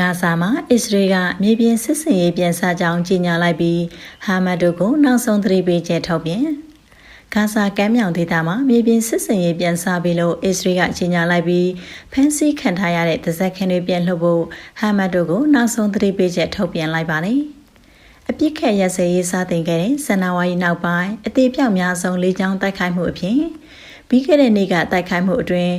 ဂါဇာမှာအစ္စရေးကမြေပြင်စစ်စင်ရေးပြန်စကြောင်းကြေညာလိုက်ပြီးဟာမတ်တို့ကိုနောက်ဆုံးသတိပေးချက်ထုတ်ပြန်ဂါဇာကမ်းမြောင်ဒေသမှာမြေပြင်စစ်စင်ရေးပြန်စပြီးလို့အစ္စရေးကကြေညာလိုက်ပြီးဖမ်းဆီးခံထားရတဲ့ဒဇက်ခင်တွေပြန်လှုပ်ဖို့ဟာမတ်တို့ကိုနောက်ဆုံးသတိပေးချက်ထုတ်ပြန်လိုက်ပါတယ်အပြစ်ခက်ရစရေးစတင်ခဲ့တဲ့ဇန်နဝါရီနောက်ပိုင်းအသေးပြောက်များဆုံးလေးချောင်းတိုက်ခိုက်မှုအဖြစ်ပြီးခဲ့တဲ့နေ့ကတိုက်ခိုက်မှုအတွင်း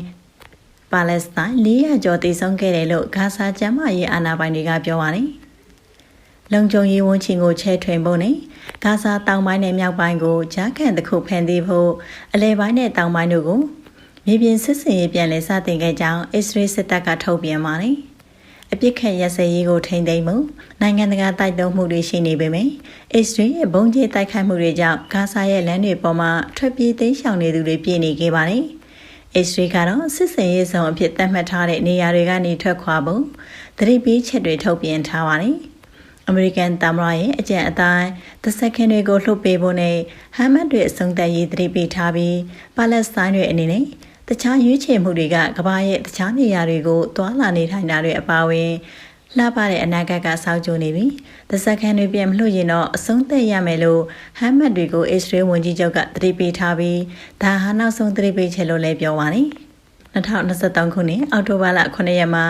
ပါလက်စတိုင်း400ကျော်တည်ဆုံခဲ့တယ်လို့ဂါဇာကျမ်းမာရေးအာဏာပိုင်တွေကပြောပါတယ်။လုံခြုံရေးဝန်ချင်ကိုချဲထွင်ဖို့နဲ့ဂါဇာတောင်ပိုင်းနဲ့မြောက်ပိုင်းကိုဂျားကန်တစ်ခုဖန်တီးဖို့အလဲပိုင်းနဲ့တောင်ပိုင်းတို့ကိုမြေပြင်စစ်စင်ရေးပြန်လည်စတင်ခဲ့ကြောင်းအစ္စရေးစစ်တပ်ကထုတ်ပြန်ပါတယ်။အပြစ်ခတ်ရစရေးကိုထိန်းသိမ်းမှုနိုင်ငံတကာတိုက်တွန်းမှုတွေရှိနေပေမယ့်အစ္စရေးရဲ့ဘုံကျဲတိုက်ခိုက်မှုတွေကြောင့်ဂါဇာရဲ့လမ်းတွေပေါ်မှာထွက်ပြေးသိမ်းရှောင်နေသူတွေပြည့်နေခဲ့ပါတယ်။ အစ္စရေးကတော့စစ်စင်ရေးဆောင်အဖြစ်သတ်မှတ်ထားတဲ့နေရာတွေကနေထွက်ခွာဖို့သတိပေးချက်တွေထုတ်ပြန်ထားပါတယ်။အမေရိကန်သမ္မတရဲ့အကြံအတိုင်းသစက်ခင်တွေကိုလှုပ်ပေးဖို့နဲ့ဟမ်မတ်တွေအဆုံးသတ်ရေးသတိပေးထားပြီးပါလက်စတိုင်းတွေအနေနဲ့တခြားရွေးချယ်မှုတွေကကမ္ဘာရဲ့တခြားနေရာတွေကိုတွာလာနေထိုင်တာတွေအပါအဝင် လှပတဲ့အနာဂတ်ကစောင့်ကြိုနေပြီ။သစက်ခံတွေပြန်မလို့ရင်တော့အဆုံးသက်ရမယ်လို့ဟမ်မတ်တွေကိုအစ္စရေးဝန်ကြီးချုပ်ကသတိပေးထားပြီးဒါဟာနောက်ဆုံးသတိပေးချက်လို့လည်းပြောပါတယ်။2023ခုနှစ်အောက်တိုဘာလ9ရက်မှာ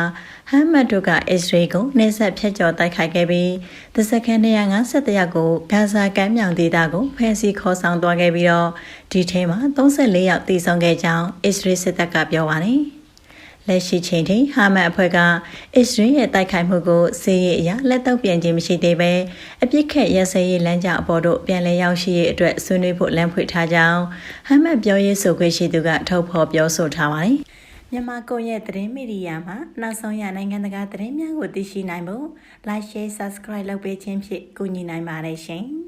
ဟမ်မတ်တို့ကအစ္စရေးကိုနှိစက်ဖျက်ကျော်တိုက်ခိုက်ခဲ့ပြီးသစကန်250ယောက်ကိုဂါဇာကမ်းမြောင်ဒေသကိုဖမ်းဆီးခေါ်ဆောင်သွားခဲ့ပြီးတော့ဒီထဲမှာ34ယောက်တည်ဆုံခဲ့ကြောင်းအစ္စရေးစစ်တပ်ကပြောပါတယ်။ လက်ရှိချိန်ထိဟာမတ်အဖွဲ့ကအစ္စရေးရဲ့တိုက်ခိုက်မှုကိုစီးရေးအရလက်တော့ပြန်ခြင်းမရှိသေးပဲအပြစ်ခက်ရစရေးလမ်းကြောင်းအပေါ်တို့ပြန်လည်ရောက်ရှိရေးအတွက်ဆွေးနွေးဖို့လမ်းဖွင့်ထားကြောင်းဟာမတ်ပြောရေးဆိုခွင့်ရှိသူကထုတ်ဖော်ပြောဆိုထားပါတယ်မြန်မာကွန်ရက်သတင်းမီဒီယာမှာနောက်ဆုံးရနိုင်ငံတကာသတင်းများကိုသိရှိနိုင်ဖို့ like share subscribe လုပ်ပေးခြင်းဖြင့်ကူညီနိုင်ပါတယ်ရှင်။